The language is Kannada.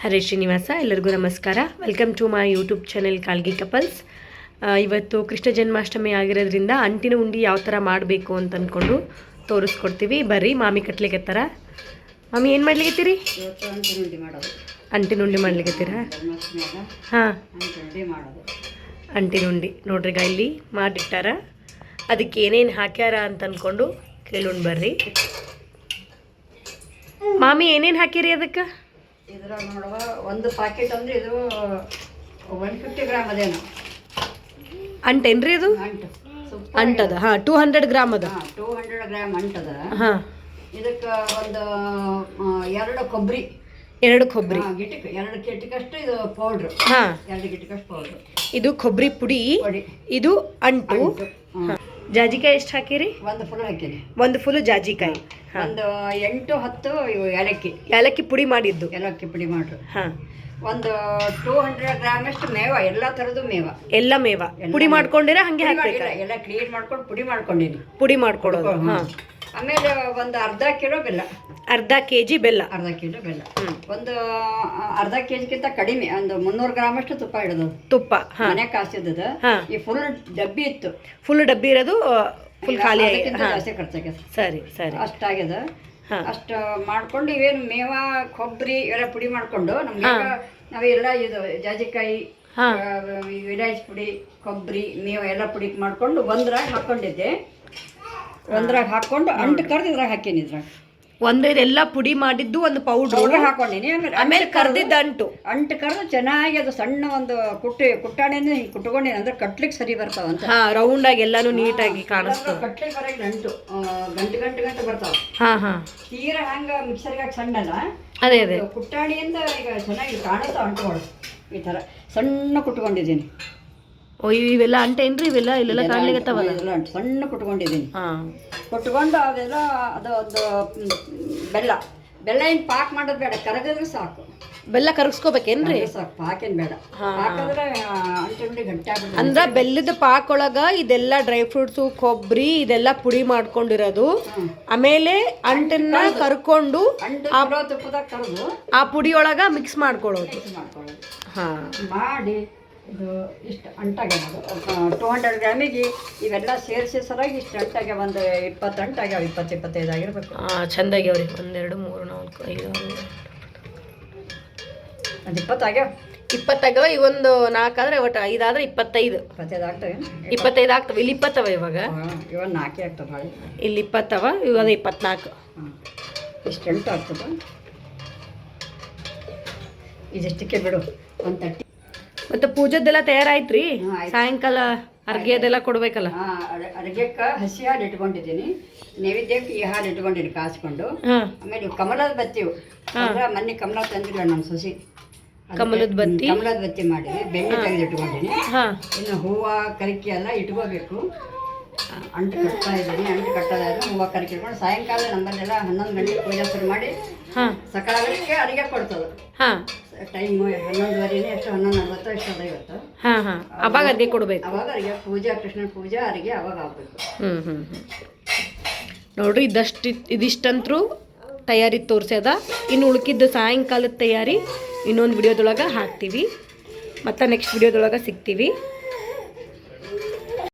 ಹರೇ ಶ್ರೀನಿವಾಸ ಎಲ್ಲರಿಗೂ ನಮಸ್ಕಾರ. Welcome to my YouTube channel ಕಾಲ್ಗಿ couples ಇವತ್ತು ಕೃಷ್ಣ ಜನ್ಮಾಷ್ಟಮಿ ಆಗಿರೋದ್ರಿಂದ ಅಂಟಿನ ಉಂಡಿ ಯಾವ ಥರ ಮಾಡಬೇಕು ಅಂತ ಅಂದ್ಕೊಂಡು ತೋರಿಸ್ಕೊಡ್ತೀವಿ. ಬರ್ರಿ ಮಾಮಿ ಕಟ್ಲಿಕ್ಕೆ ಮಾಮಿ ಏನು ಮಾಡೋದು. ಅಂಟಿನ ಉಂಡಿ ಜನ್ಮಾಷ್ಟಮಿಯಾಗ ಹಾಂ. ಅಂಟಿನ ಉಂಡಿ ನೋಡ್ರಿ ಈಗ ಇಲ್ಲಿ ಮಾಡಿಟ್ಟಾರ. ಅದಕ್ಕೆ ಏನೇನು ಹಾಕ್ಯಾರ ಅಂತ ಅಂದ್ಕೊಂಡು ಕೇಳೋಣ ಬರ್ರಿ. ಮಾಮಿ ಏನೇನು ಹಾಕಿರಿ ಅದಕ್ಕೆ? ಇದ್ರಾಗ ನೋಡುವ ಒಂದು ಪ್ಯಾಕೆಟ್ ಅಂದ್ರೆ ಇದು ಒನ್ ಫಿಫ್ಟಿ ಗ್ರಾಮ್ ಅದೇನು. ಅಂಟೇನ್ರಿ ಅದು ಅಂಟು. ಅಂಟದ ಹಾಂ ಟೂ ಹಂಡ್ರೆಡ್ ಗ್ರಾಮ್ ಅದ. ಟೂ ಹಂಡ್ರೆಡ್ ಗ್ರಾಮ್ ಅಂಟದ. ಹಾಂ. ಇದಕ್ಕೆ ಒಂದು ಎರಡು ಕೊಬ್ಬರಿ ಎರಡು ಕೊಬ್ಬರಿ ಗಿಟಕ್ ಎರಡು ಗಿಟಕಷ್ಟು ಇದು ಪೌಡ್ರ್ ಹಾ. ಎರಡು ಗಿಟಕಷ್ಟು ಪೌಡ್ರ್ ಇದು ಕೊಬ್ಬರಿ ಪುಡಿ ಇದು ಅಂಟು. ಹಾಂ. ಜಾಜಿಕಾಯಿ ಎಷ್ಟು ಹಾಕಿರಿ? ಒಂದು ಫುಲ್ ಹಾಕಿರಿ. ಒಂದು ಫುಲ್ ಜಾಜಿಕಾಯಿ. ಒಂದು ಎಂಟು ಹತ್ತು ಇವು ಏಲಕ್ಕಿ. ಏಲಕ್ಕಿ ಪುಡಿ ಮಾಡಿದ್ದು. ಏಲಕ್ಕಿ ಪುಡಿ ಮಾಡ್ರು. ಹಾ. ಒಂದು ಟೂ ಹಂಡ್ರೆಡ್ ಗ್ರಾಮ್ ಅಷ್ಟು ಮೇವ ಎಲ್ಲ ಥರದ್ದು ಮೇವ. ಎಲ್ಲ ಮೇವ. ಪುಡಿ ಮಾಡ್ಕೊಂಡಿರ ಹಂಗೆ ಎಲ್ಲ ಕ್ಲೀನ್ ಮಾಡ್ಕೊಂಡು ಪುಡಿ ಮಾಡ್ಕೊಂಡಿನಿ. ಪುಡಿ ಮಾಡ್ಕೊಡೋದು. ಹಾಂ. ಆಮೇಲೆ ಒಂದು ಅರ್ಧ ಕಿಲೋ ಬೆಲ್ಲ. ಅರ್ಧ ಕೆ ಜಿ ಬೆಲ್ಲ. ಅರ್ಧ ಕಿಲೋ ಬೆಲ್ಲ. ಒಂದು ಅರ್ಧ ಕೆ ಜಿಗಿಂತ ಕಡಿಮೆ ಒಂದು ಮುನ್ನೂರು ಗ್ರಾಮ್ ಅಷ್ಟು ತುಪ್ಪ ಇಡೋದು. ತುಪ್ಪ ಮನೆ ಕಾಸಿದ್ದದ ಈ ಫುಲ್ ಡಬ್ಬಿ ಇತ್ತು. ಫುಲ್ ಡಬ್ಬಿ ಇರೋದು ಫುಲ್ ಖಾಲಿ ಜಾಸ್ತಿ ಖರ್ಚಾಗ್ಯದ ಸರಿ ಸರಿ. ಅಷ್ಟಾಗ್ಯದ ಅಷ್ಟು ಮಾಡ್ಕೊಂಡು ಇವೇನು ಮೇವ ಕೊಬ್ಬರಿ ಇವೆಲ್ಲ ಪುಡಿ ಮಾಡ್ಕೊಂಡು ನಮ್ಗೆ ನಾವೆಲ್ಲ ಇದು ಜಾಜಿಕಾಯಿ ವಿಲಾಯ್ಚಿ ಪುಡಿ ಕೊಬ್ಬರಿ ಮೇವ ಎಲ್ಲ ಪುಡಿ ಮಾಡ್ಕೊಂಡು ಒಂದ್ರಾಗ ಹಾಕೊಂಡಿದ್ದೆ. ಒಂದ್ರಾಗ ಹಾಕೊಂಡು ಅಂಟು ಕರ್ದು ಇದ್ರಾಗ ಹಾಕೇನಿ ಇದ್ರಾಗ? ಒಂದು ಇದೆಲ್ಲ ಪುಡಿ ಮಾಡಿದ್ದು ಒಂದು ಪೌಡ್ರು ಹಾಕೊಂಡಿನಿ ಆಮೇಲೆ ಆಮೇಲೆ ಕರ್ದಿದ್ದ ಅಂಟು. ಅಂಟು ಕರೆದು ಚೆನ್ನಾಗಿ ಅದು ಸಣ್ಣ ಒಂದು ಕುಟ್ಟಿ ಕುಟ್ಟಾಣೆನೇ ಹಿಂಗೆ ಕುಟ್ಕೊಂಡಿನಿ. ಅಂದ್ರೆ ಕಟ್ಲಿಕ್ಕೆ ಸರಿ ಬರ್ತಾವ ಅಂತ. ಹಾ ರೌಂಡ್ ಆಗಿ ಎಲ್ಲಾನು ನೀಟಾಗಿ ಕಾಣಿಸ್ತದೆ ಕಟ್ಲಿಕ್ಕೆ ಬರೋಕೆ ಅಂಟು ಗಂಟು ಗಂಟು ಗಂಟು ಬರ್ತಾವ. ಹಾ ಹಾ. ತೀರಾ ಹಂಗ ಮಿಕ್ಸರ್ಗೆ ಸಣ್ಣಲ್ಲ ಅದೇ ಅದೇ. ಕುಟ್ಟಾಣಿಯಿಂದ ಈಗ ಚೆನ್ನಾಗಿ ಕಾಣಿಸ್ತಾವ ಅಂಟುಗಳು ಈ ಥರ. ಸಣ್ಣ ಕುಟ್ಕೊಂಡಿದ್ದೀನಿ. ಓ ಇವೆಲ್ಲ ಅಂಟೇನ್ರಿ ಇವೆಲ್ಲ ಇಲ್ಲೆಲ್ಲ ಕಾಣ್ಲಿಕತ್ತಾವಲ್ಲ ಇದೆಲ್ಲ ಅಂಟು. ಸಣ್ಣ ಕುಟ್ಕೊಂಡಿದ್ದೀನಿ. ಹಾ. ಕೊಟ್ಕೊಂಡು ಅವೆಲ್ಲ ಅದು ಒಂದು ಬೆಲ್ಲ. ಬೆಲ್ಲ ಏನು ಪಾಕ್ ಮಾಡೋದು ಬೇಡ. ಕರಗಿದ್ರೆ ಸಾಕು. ಬೆಲ್ಲ ಕರಗಿಸ್ಕೋಬೇಕೇನ್ರಿ ಸಾಕು. ಪಾಕೇನು ಬೇಡ. ಹಾಕಿದ್ರೆ ಅಂಟುಂಡಿ ಗಂಟೆ ಆಗ್ಬಿಡುತ್ತೆ ಅಂದ್ರ ಬೆಲ್ಲದ ಪಾಕ್ ಒಳಗ ಇದೆಲ್ಲ ಡ್ರೈ ಫ್ರೂಟ್ಸು ಕೊಬ್ಬರಿ ಇದೆಲ್ಲ ಪುಡಿ ಮಾಡ್ಕೊಂಡಿರೋದು. ಆಮೇಲೆ ಅಂಟನ್ನ ಕರ್ಕೊಂಡು ಅಂಟು ಚಲೋ ತುಪ್ಪದಾಗ ಕರೆದು ಆ ಪುಡಿ ಒಳಗ ಮಿಕ್ಸ್ ಮಾಡ್ಕೊಳ್ಳೋದು ಮಿಕ್ಸ್ ಮಾಡ್ಕೊಳ್ಳೋದು ಹಾ. ಮಾಡಿ ಇದು ಇಷ್ಟು ಅಂಟಾಗ್ಯಾವ ಟೂ ಹಂಡ್ರೆಡ್ ಗ್ರಾಮಿಗೆ ಇವೆಲ್ಲ ಸೇರಿಸಿ ಸರಾಗಿ ಇಷ್ಟು ಅಂಟಾಗ್ಯಾವ ಒಂದು ಇಪ್ಪತ್ತು ಅಂಟಾಗ್ಯಾವ ಇಪ್ಪತ್ತು ಇಪ್ಪತ್ತೈದು ಆಗಿರ್ಬೇಕು. ಆ, ಚಂದಾಗ್ಯಾವ್ರಿ ಒಂದೆರಡು ಮೂರು ನಾಲ್ಕು ಐದು ಒಂದು. ಒಂದು ಇಪ್ಪತ್ತಾಗ್ಯಾವ? ಇಪ್ಪತ್ತಾಗವ ನಾಲ್ಕು ಆದರೆ ಒಟ್ಟು ಐದಾದ್ರೆ ಇಪ್ಪತ್ತೈದು. ಇಪ್ಪತ್ತೈದು ಆಗ್ತವೆ ಇಪ್ಪತ್ತೈದು ಆಗ್ತವೆ. ಇಲ್ಲಿ ಇಪ್ಪತ್ತವ ಇವಾಗ? ಇವಾಗ ನಾಲ್ಕೇ ಆಗ್ತವೆ ಇಲ್ಲಿ ಇಪ್ಪತ್ತವ ಇವಾಗ ಇಪ್ಪತ್ನಾಲ್ಕು. ಇಷ್ಟು ಎಂಟು ಆಗ್ತದೆ? ಇದಿಷ್ಟಕ್ಕೆ ಬಿಡು. ಒಂದು ತಟ್ಟಿ ಮತ್ತೆ ಪೂಜದ್ದೆಲ್ಲ ತಯಾರಾಯ್ತ್ರಿ? ಸಾಯಂಕಾಲ ಅರ್ಗೆ ಅದೆಲ್ಲ ಕೊಡ್ಬೇಕಲ್ಲ? ಹಾಂ ಅಡುಗೆಕ್ಕೆ ಹಸಿ ಹಾಲು ಇಟ್ಕೊಂಡಿದ್ದೀನಿ. ನೈವೇದ್ಯಕ್ಕೆ ಈ ಹಾಲು ಇಟ್ಕೊಂಡಿನಿ ಕಾಸ್ಕೊಂಡು. ಆಮೇಲೆ ಕಮಲದ ಬತ್ತಿವು ಮೊನ್ನೆ ಕಮಲ ತಂದಿಲ್ಲ ನಮ್ಮ ಸೊಸಿ. ಕಮಲದ ಬತ್ತಿ? ಕಮಲದ ಬತ್ತಿ ಮಾಡಿದ್ವಿ. ಬೆಣ್ಣೆ ತೆಗೆದು ಇಟ್ಕೊಂಡಿನಿ ಇನ್ನು ಹೂವು ಕರಿಕೆ ಎಲ್ಲ ಇಟ್ಕೋಬೇಕು. ಅಂಟು ಕಟ್ತಾ ಇದ್ದೀನಿ ಅಂಟು ಕಟ್ಟೋದಾದ್ರೆ ಹೂವು ಕರಿಕೆ ಇಟ್ಕೊಂಡು ಸಾಯಂಕಾಲ ನಮ್ಮಲ್ಲೆಲ್ಲ ಹನ್ನೊಂದು ಗಂಟೆಗೆ ಪೂಜೆ ಶುರು ಮಾಡಿ ಸಕಾಲಕ್ಕೆ ಅಡಿಗೆ ಕೊಡ್ತದೆ. ಹಾ. ಟೈಮ್ ಹನ್ನೊಂದುವರೆನೇ ಎಷ್ಟು ಹನ್ನೊಂದು ನಲ್ವತ್ತು ಎಷ್ಟು ಅದ ಇವತ್ತು. ಹಾ ಹಾ. ಅವಾಗ ಅಡಿಗೆ ಕೊಡಬೇಕು. ಅವಾಗ ಅಡುಗೆ ಪೂಜೆ ಕೃಷ್ಣನ ಪೂಜೆ ಅಡುಗೆ ಅವಾಗ ಆಗಬೇಕು. ಹ್ಞೂ ಹ್ಞೂ ನೋಡ್ರಿ ಇದಷ್ಟು ಇದಿಷ್ಟಂತರೂ ತಯಾರಿ ತೋರಿಸ್ಯದ ಇನ್ನು ಉಳ್ಕಿದ್ದು ಸಾಯಂಕಾಲದ ತಯಾರಿ ಇನ್ನೊಂದು ವಿಡಿಯೋದೊಳಗೆ ಹಾಕ್ತೀವಿ. ಮತ್ತು ನೆಕ್ಸ್ಟ್ ವಿಡಿಯೋದೊಳಗೆ ಸಿಗ್ತೀವಿ.